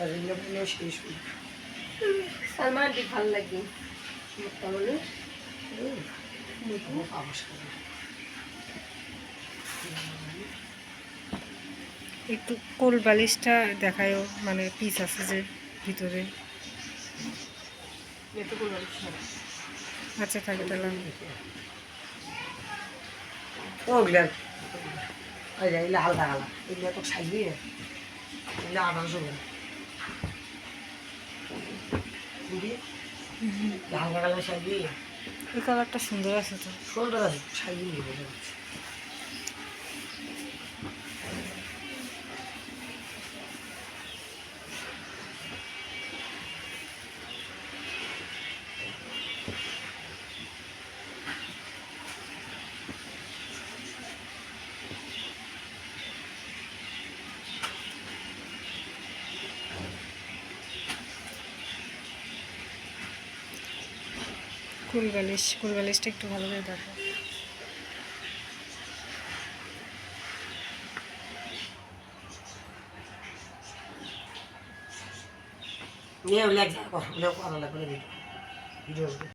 বললেও শেষ হই সালমান দি ভালো লাগে? তাহলে একটু কোল বালিশটা দেখায়ও মানে পিস আছে যে ভিতরে। আচ্ছা আচ্ছা থাকে তাহলে আমি- ওগুলা আলাদা আলাদা এগুলো তো সাইজবি না। এগুলো আঠারোশো এই কালারটা সুন্দর আছে তো। সুন্দর আছে সাজিয়ে নিয়ে কুল বালিশ কুল বালিশটা একটু ভালো করে দেখো।